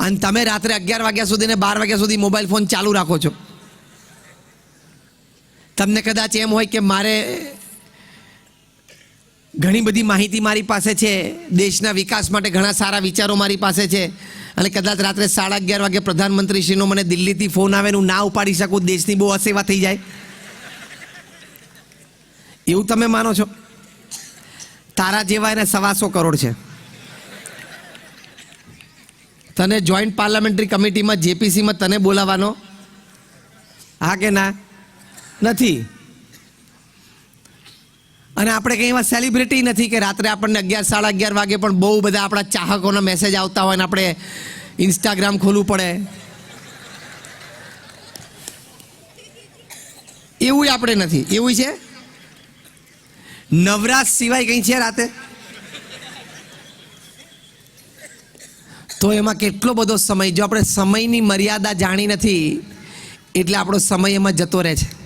અને તમે રાત્રે અગિયાર વાગ્યા સુધી ને બાર વાગ્યા સુધી મોબાઈલ ફોન ચાલુ રાખો છો. તમને કદાચ એમ હોય કે મારે ઘણી બધી માહિતી મારી પાસે છે, દેશના વિકાસ માટે ઘણા સારા વિચારો મારી પાસે છે, અને કદાચ રાત્રે સાડા અગિયાર વાગે પ્રધાનમંત્રીશ્રીનો મને દિલ્હીથી ફોન આવે હું ના ઉપાડી શકું, દેશની બહુ અસેવા થઈ જાય. એવું તમે માનો છો? તારા જેવા એને સવાસો કરોડ છે. તને જોઈન્ટ પાર્લામેન્ટરી કમિટીમાં જેપીસીમાં તને બોલાવાનો હા કે ના? નથી. અને આપણે કંઈ એવા સેલિબ્રિટી નથી કે રાત્રે આપણને અગિયાર સાડા અગિયાર વાગે પણ બહુ બધા આપણા ચાહકોના મેસેજ આવતા હોય ને આપણે ઇન્સ્ટાગ્રામ ખોલવું પડે. એવું આપણે નથી. એવું છે? નવરાશ સિવાય કંઈ છે રાતે? તો એમાં કેટલો બધો સમય? જો આપણે સમયની મર્યાદા જાણી નથી, એટલે આપણો સમય એમાં જતો રહે છે.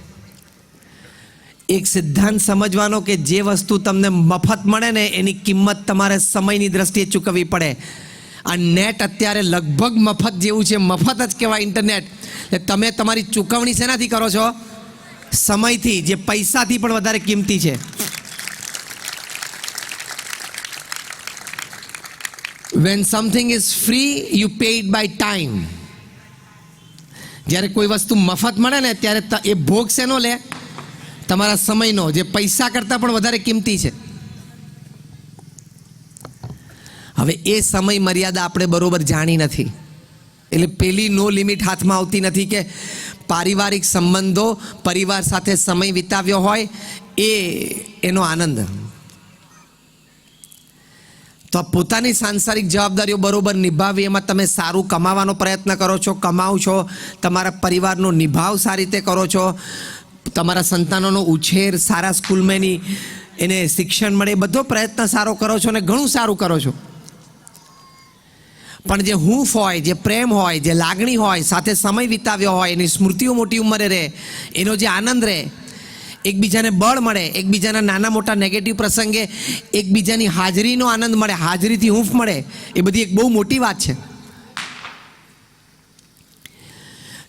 એક સિદ્ધાંત સમજવાનો કે જે વસ્તુ તમને મફત મળે ને, એની કિંમત તમારે સમયની દ્રષ્ટિએ ચૂકવવી પડે. આ નેટ અત્યારે લગભગ મફત જેવું છે, મફત જ કહેવાય ઇન્ટરનેટ. એટલે તમે તમારી ચૂકવણી શેનાથી કરો છો? સમયથી, જે પૈસાથી પણ વધારે કિંમતી છે. When something is free you paid by time જ્યારે કોઈ વસ્તુ મફત મળે ને, ત્યારે એ ભોગ શેનો લે? તમારા સમયનો. જે પૈસા કરતાં પણ વધારે કિંમતી છે. હવે એ સમય મર્યાદા આપણે બરોબર જાણી નથી. એટલે પેલી નો લિમિટ હાથમાં આવતી નથી કે પારિવારિક સંબંધો, પરિવાર સાથે સમય વિતાવ્યો હોય, એ એનો આનંદ. તો પોતાની સાંસારિક જવાબદારીઓ બરોબર નિભાવી, એમાં તમે સારું કમાવાનો પ્રયત્ન કરો છો, કમાવ છો, તમારા પરિવારનો નિભાવ સારી રીતે કરો છો, તમારા સંતાનોનો ઉછેર, સારા સ્કૂલમેની એને શિક્ષણ મળે બધો પ્રયત્ન સારો કરો છો અને ઘણું સારું કરો છો. પણ જે હૂંફ હોય, જે પ્રેમ હોય, જે લાગણી હોય, સાથે સમય વિતાવ્યો હોય, એની સ્મૃતિઓ મોટી ઉંમરે રહે, એનો જે આનંદ રહે એકબીજાને બળ મળે, એકબીજાના નાના મોટા નેગેટિવ પ્રસંગે એકબીજાની હાજરીનો આનંદ મળે, હાજરીથી હૂંફ મળે, એ બધી એક બહુ મોટી વાત છે.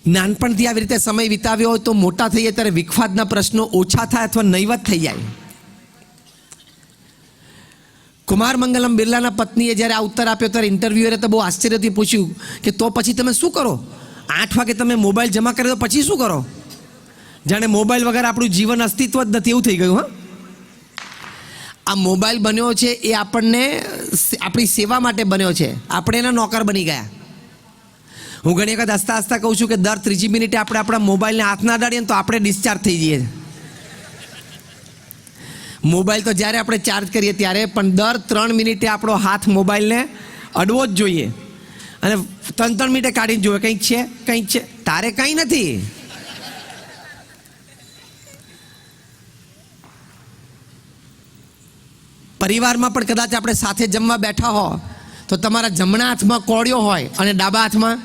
નાનપણથી આવી રીતે સમય વિતાવ્યો હોય તો મોટા થઈએ ત્યારે વિખવાદના પ્રશ્નો ઓછા થાય અથવા નહીવત થઈ જાય. કુમાર મંગલમ બિરલાના પત્નીએ જ્યારે આ ઉત્તર આપ્યો ત્યારે ઇન્ટરવ્યુઅરે તો બહુ આશ્ચર્યથી પૂછ્યું કે તો પછી તમે શું કરો? આઠ વાગે તમે મોબાઈલ જમા કર્યો પછી શું કરો? જાણે મોબાઈલ વગર આપણું જીવન અસ્તિત્વ જ નથી. એવું થઈ ગયું, હા? આ મોબાઈલ બન્યો છે એ આપણને આપણી સેવા માટે બન્યો છે. આપણે એના નોકર બની ગયા. હું ઘણી વખત હસતા હસતા કહું છું કે દર ત્રીજી મિનિટે આપણે આપણા મોબાઈલને હાથ ના અડાડીએ તો આપણે ડિસ્ચાર્જ થઈ જઈએ. મોબાઈલ તો જ્યારે આપણે ચાર્જ કરીએ ત્યારે, પણ દર ત્રણ મિનિટે આપણો હાથ મોબાઈલને અડવો જ જોઈએ. અને ત્રણ ત્રણ મિનિટે કાઢીને જોઈએ કંઈક છે કંઈક છે. તારે કંઈ નથી. પરિવારમાં પણ કદાચ આપણે સાથે જમવા બેઠા હો, તો તમારા જમણા હાથમાં કોળિયો હોય અને ડાબા હાથમાં?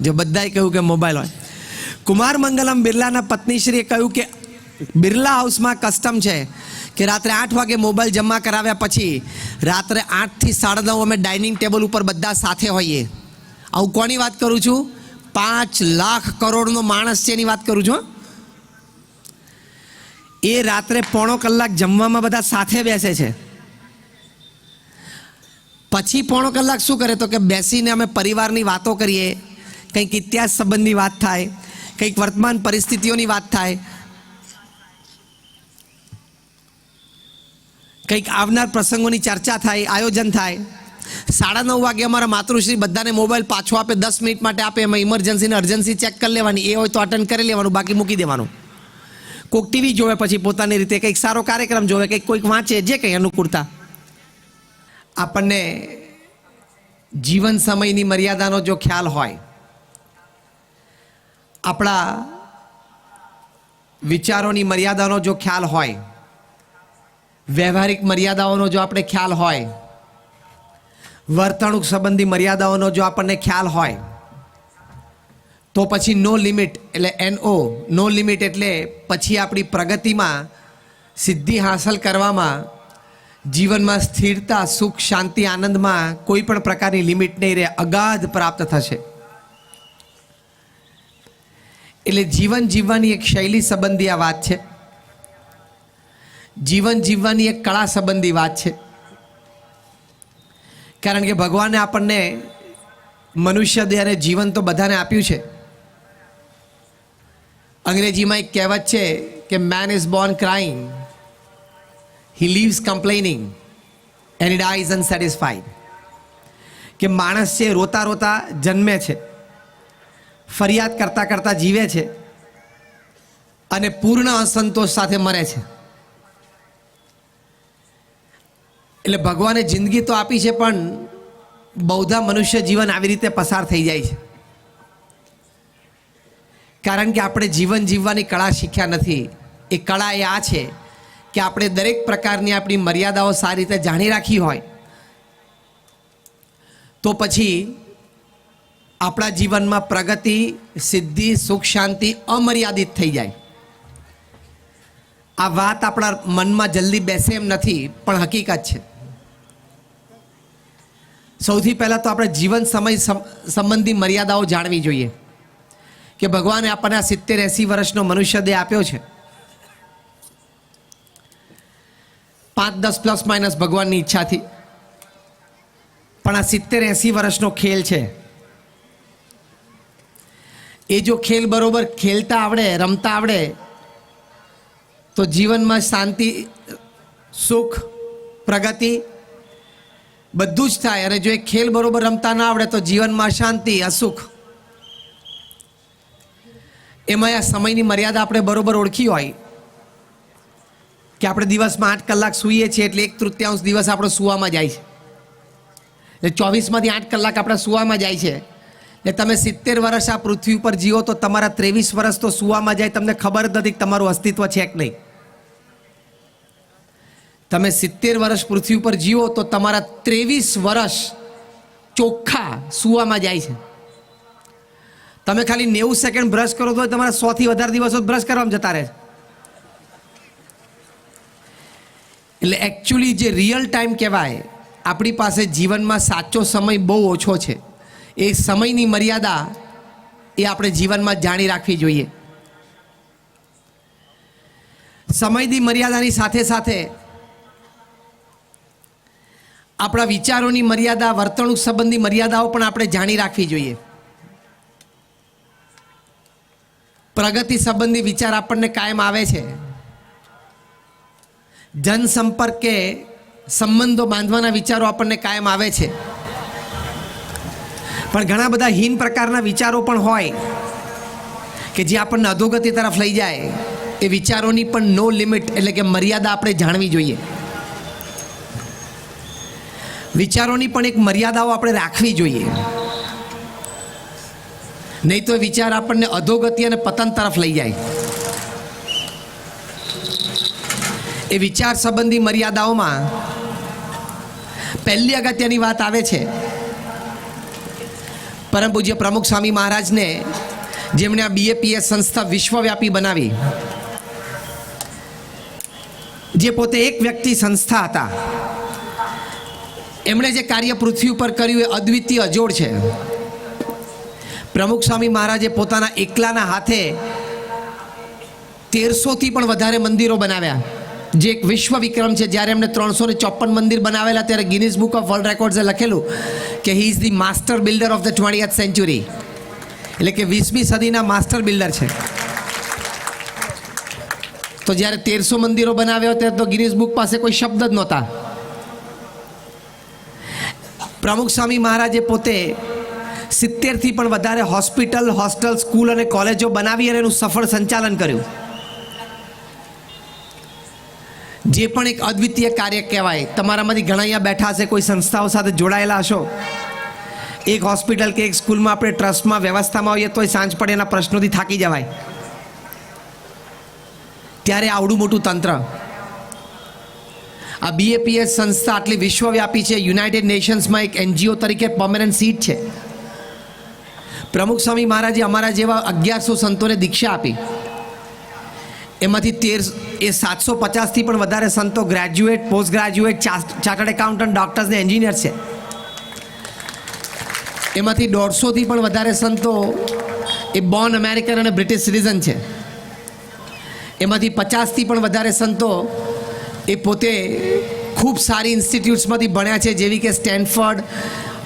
જો બધાએ કહ્યું કે મોબાઈલ હોય. કુમાર મંગલમ બિરલાના પત્નીશ્રીએ કહ્યું કે બિરલા હાઉસમાં કસ્ટમ છે કે રાત્રે આઠ વાગે મોબાઈલ જમા કરાવ્યા પછી રાત્રે આઠથી સાડા નવ અમે ડાઇનિંગ ટેબલ ઉપર બધા સાથે હોઈએ. આવું કોની વાત કરું છું? પાંચ લાખ કરોડનો માણસ છે એની વાત કરું છું. એ રાત્રે પોણો કલાક જમવામાં બધા સાથે બેસે છે. પછી પોણો કલાક શું કરે તો કે બેસીને અમે પરિવારની વાતો કરીએ, કંઈક ઇતિહાસ સંબંધી વાત થાય, કંઈક વર્તમાન પરિસ્થિતિઓની વાત થાય. કંઈક આવનાર પ્રસંગોની ચર્ચા થાય, આયોજન થાય. સાડા નવ વાગે અમારા માતૃશ્રી બધાને મોબાઈલ પાછો આપે, દસ મિનિટ માટે આપે, એમાં ઇમરજન્સી ને અર્જન્સી ચેક કરી લેવાની, એ હોય તો અટેન્ડ કરી લેવાનું, બાકી મૂકી દેવાનું. કોઈક ટીવી જોવે પછી પોતાની રીતે કંઈક સારો કાર્યક્રમ જોવે, કંઈક કોઈક વાંચે, જે કંઈ અનુકૂળતા. આપણને જીવન સમયની મર્યાદાનો જો ખ્યાલ હોય, આપણા વિચારોની મર્યાદાનો જો ખ્યાલ હોય, વ્યવહારિક મર્યાદાઓનો જો આપણે ખ્યાલ હોય, વર્તણૂક સંબંધી મર્યાદાઓનો જો આપણને ખ્યાલ હોય તો પછી નો લિમિટ એટલે એનઓ નો લિમિટ એટલે પછી આપણી પ્રગતિમાં સિદ્ધિ હાંસલ કરવામાં, જીવનમાં સ્થિરતા, સુખ, શાંતિ, આનંદમાં કોઈ પણ પ્રકારની લિમિટ નહીં રહે, અગાધ પ્રાપ્ત થશે. એટલે જીવન જીવવાની એક શૈલી સંબંધી આ વાત છે. જીવન જીવવાની એક કળા સંબંધી વાત છે. કારણ કે ભગવાને આપણને મનુષ્ય દેહને જીવન તો બધાને આપ્યું છે. અંગ્રેજીમાં એક કહેવત છે કે man is born crying he lives complaining and dies unsatisfied કે માણસ છે, રોતા રોતા જન્મે છે, ફરિયાદ કરતાં કરતાં જીવે છે અને પૂર્ણ અસંતોષ સાથે મરે છે. એટલે ભગવાને જિંદગી તો આપી છે, પણ બહુધા મનુષ્ય જીવન આવી રીતે પસાર થઈ જાય છે. કારણ કે આપણે જીવન જીવવાની કળા શીખ્યા નથી. એ કળા એ આ છે કે આપણે દરેક પ્રકારની આપણી મર્યાદાઓ સારી રીતે જાણી રાખી હોય. તો પછી આપણા જીવનમાં પ્રગતિ, સિદ્ધિ, સુખ, શાંતિ અમર્યાદિત થઈ જાય. આ વાત આપણા મનમાં જલ્દી બેસે એમ નથી, પણ હકીકત છે. સૌથી પહેલાં તો આપણે જીવન સમય સંબંધી મર્યાદાઓ જાણવી જોઈએ. કે ભગવાને આપણને આ સિત્તેર એંસી વર્ષનો મનુષ્ય દેહ આપ્યો છે. પાંચ દસ પ્લસ માઇનસ ભગવાનની ઈચ્છાથી. પણ આ સિત્તેર એંસી વર્ષનો ખેલ છે. એ જો ખેલ બરોબર ખેલતા આવડે, રમતા આવડે, તો જીવનમાં શાંતિ, સુખ, પ્રગતિ બધું જ થાય. અને જો એ ખેલ બરોબર રમતા ના આવડે, તો જીવનમાં શાંતિ, અસુખ એમાં આ સમયની મર્યાદા આપણે બરોબર ઓળખી હોય કે આપણે દિવસમાં આઠ કલાક સૂઈએ છીએ એટલે એક તૃતીયાંશ દિવસ આપણો સુવામાં જાય છે. એટલે ચોવીસમાંથી આઠ કલાક આપણા સુવામાં જાય છે. એટલે તમે સિત્તેર વર્ષ આ પૃથ્વી ઉપર જીવો તો તમારા ત્રેવીસ વર્ષ તો સુવામાં જાય, તમને ખબર જ નથી કે તમારું અસ્તિત્વ છે કે નહીં. તમે સિત્તેર વર્ષ પૃથ્વી ઉપર જીવો તો તમારા ત્રેવીસ વર્ષ ચોખ્ખા સુવામાં જાય છે. તમે ખાલી નેવું સેકન્ડ બ્રશ કરો તો તમારે સોથી વધારે દિવસો બ્રશ કરવામાં જતા રહે એટલે એકચ્યુઅલી જે રિયલ ટાઈમ કહેવાય, આપણી પાસે જીવનમાં સાચો સમય બહુ ઓછો છે. એ સમયની મર્યાદા એ આપણે જીવનમાં જાણી રાખવી જોઈએ. સમયની મર્યાદાની સાથે સાથે આપણા વિચારોની મર્યાદા, વર્તણૂક સંબંધી મર્યાદાઓ પણ આપણે જાણી રાખવી જોઈએ. પ્રગતિ સંબંધી વિચાર આપણને કાયમ આવે છે. જનસંપર્ક કે સંબંધો બાંધવાના વિચારો આપણને કાયમ આવે છે. પણ ઘણા બધા હીન પ્રકારના વિચારો પણ હોય કે જે આપણને અધોગતિ તરફ લઈ જાય. એ વિચારોની પણ નો લિમિટ એટલે કે મર્યાદા આપણે જાણવી જોઈએ. વિચારોની પણ એક મર્યાદાઓ આપણે રાખવી જોઈએ. નહીં તો વિચાર આપણને અધોગતિ અને પતન તરફ લઈ જાય. એ વિચાર સંબંધી મર્યાદાઓમાં પહેલી અગત્યની વાત આવે છે. પરમ પૂજ્ય પ્રમુખ સ્વામી મહારાજને જેમણે આ બીએપીએસ સંસ્થા વિશ્વવ્યાપી બનાવી, જે પોતે એક વ્યક્તિ સંસ્થા હતા. એમણે જે કાર્ય પૃથ્વી ઉપર કર્યું એ અદ્વિતીય અજોડ છે. પ્રમુખ સ્વામી મહારાજે પોતાના એકલાના હાથે તેરસોથી પણ વધારે મંદિરો બનાવ્યા. જે એક વિશ્વ વિક્રમ છે, જ્યારે એમણે ત્રણસો ને ચોપન મંદિર બનાવેલા, ત્યારે ગિનિસ બુક ઓફ વર્લ્ડ રેકોર્ડ્સે લખેલું કે he is the master builder of the twenty century એટલે કે વીસમી સદીના માસ્ટર બિલ્ડર છે. તો જ્યારે તેરસો મંદિરો બનાવ્યા ત્યારે તો ગિનિસ બુક પાસે કોઈ શબ્દ જ નહોતા. પ્રમુખ સ્વામી મહારાજે પોતે સિત્તેરથી પણ વધારે હોસ્પિટલ, હોસ્ટેલ, સ્કૂલ અને કોલેજો બનાવી અને એનું સફળ સંચાલન કર્યું. જે પણ એક અદ્વિતીય કાર્ય કહેવાય, તમારામાંથી ઘણા અહીંયા બેઠા હશે, કોઈ સંસ્થાઓ સાથે જોડાયેલા હશો. એક હોસ્પિટલ કે એક સ્કૂલમાં આપણે ટ્રસ્ટમાં, વ્યવસ્થામાં હોઈએ તોય સાંજ પડે એના પ્રશ્નોથી થાકી જવાય. ત્યારે આવડું મોટું તંત્ર. આ બીએપીએસ સંસ્થા આટલી વિશ્વવ્યાપી છે યુનાઇટેડ નેશન્સમાં એક એનજીઓ તરીકે પર્મનન્ટ સીટ છે. પ્રમુખ સ્વામી મહારાજે અમારા જેવા અગિયારસો સંતોને દીક્ષા આપી. એમાંથી તેર એ સાતસો પચાસથી પણ વધારે સંતો graduate post graduate chartered accountant doctors ને એન્જિનિયર છે. એમાંથી દોઢસોથી પણ વધારે સંતો એ બોર્ન અમેરિકન અને બ્રિટિશ સિટીઝન છે. એમાંથી પચાસથી પણ વધારે સંતો એ પોતે ખૂબ સારી ઇન્સ્ટિટ્યૂટ્સમાંથી ભણ્યા છે, જેવી કે Stanford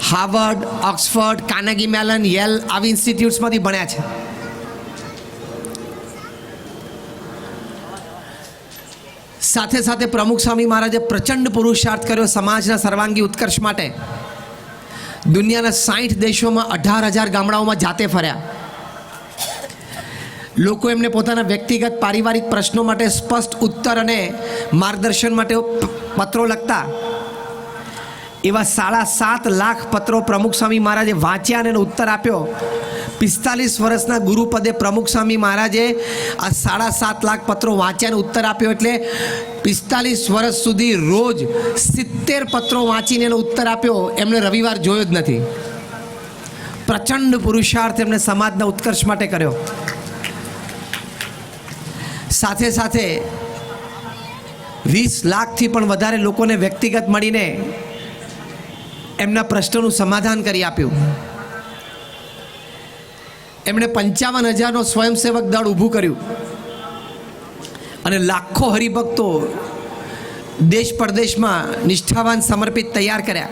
Harvard Oxford Carnegie Mellon, Yale આવી ઇન્સ્ટિટ્યૂટ્સમાંથી ભણ્યા છે. સાથે સાથે પ્રમુખ સ્વામી મહારાજે પ્રચંડ પુરુષાર્થ કર્યો સમાજના સર્વાંગી ઉત્કર્ષ માટે. દુનિયાના સાઠ દેશોમાં અઢાર હજાર ગામડાઓમાં જાતે ફર્યા. લોકો એમને પોતાના વ્યક્તિગત પારિવારિક પ્રશ્નો માટે સ્પષ્ટ ઉત્તર અને માર્ગદર્શન માટે પત્રો લખતા. એવા સાડા સાત લાખ પત્રો પ્રમુખ સ્વામી મહારાજે વાંચ્યા અને ઉત્તર આપ્યો. પિસ્તાલીસ વર્ષના ગુરુપદે પ્રમુખ સ્વામી મહારાજે આ સાડા સાત લાખ પત્રો વાંચ્યાને ઉત્તર આપ્યો એટલે પિસ્તાલીસ વર્ષ સુધી રોજ સિત્તેર પત્રો વાંચીને એનો ઉત્તર આપ્યો. એમણે રવિવાર જોયો જ નથી. પ્રચંડ પુરુષાર્થ એમણે સમાજના ઉત્કર્ષ માટે કર્યો. સાથે સાથે વીસ લાખથી પણ વધારે લોકોને વ્યક્તિગત મળીને એમના પ્રશ્નોનું સમાધાન કરી આપ્યું. એમણે પંચાવન હજારનો સ્વયંસેવક દળ ઊભું કર્યું. અને લાખો હરિભક્તો દેશ પરદેશમાં નિષ્ઠાવાન સમર્પિત તૈયાર કર્યા.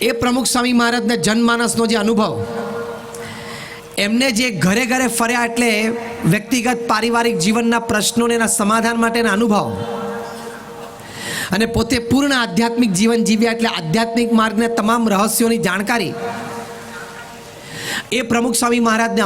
એ પ્રમુખ સ્વામી મહારાજને જનમાનસનો જે અનુભવ, એમને જે ઘરે ઘરે ફર્યા એટલે વ્યક્તિગત પારિવારિક જીવનના પ્રશ્નોને એના સમાધાન માટેના અનુભવ અને પોતે પૂર્ણ આધ્યાત્મિક જીવન જીવ્યા એટલે આધ્યાત્મિક માર્ગના તમામ રહસ્યોની જાણકારી. એ પ્રમુખ સ્વામી મહારાજને